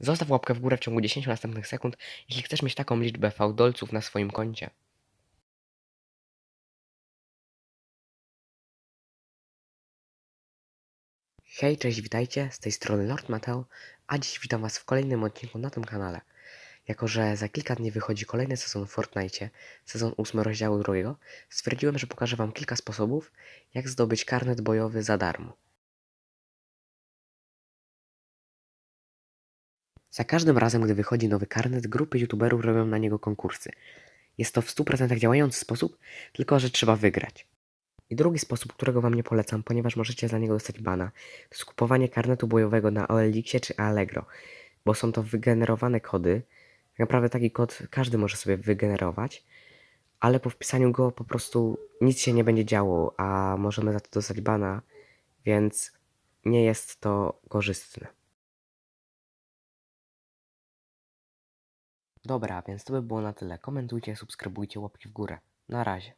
Zostaw łapkę w górę w ciągu 10 następnych sekund, jeśli chcesz mieć taką liczbę fałdolców na swoim koncie. Hej, cześć, witajcie, z tej strony Lord Mateo, a dziś witam was w kolejnym odcinku na tym kanale. Jako, że za kilka dni wychodzi kolejny sezon w Fortnite, sezon 8 rozdziału drugiego, stwierdziłem, że pokażę wam kilka sposobów, jak zdobyć karnet bojowy za darmo. Za każdym razem, gdy wychodzi nowy karnet, grupy youtuberów robią na niego konkursy. Jest to w 100% działający sposób, tylko że trzeba wygrać. I drugi sposób, którego wam nie polecam, ponieważ możecie za niego dostać bana, to jest kupowanie karnetu bojowego na OLX-ie czy Allegro, bo są to wygenerowane kody. Tak naprawdę taki kod każdy może sobie wygenerować, ale po wpisaniu go po prostu nic się nie będzie działo, a możemy za to dostać bana, więc nie jest to korzystne. Dobra, więc to by było na tyle. Komentujcie, subskrybujcie, łapki w górę. Na razie.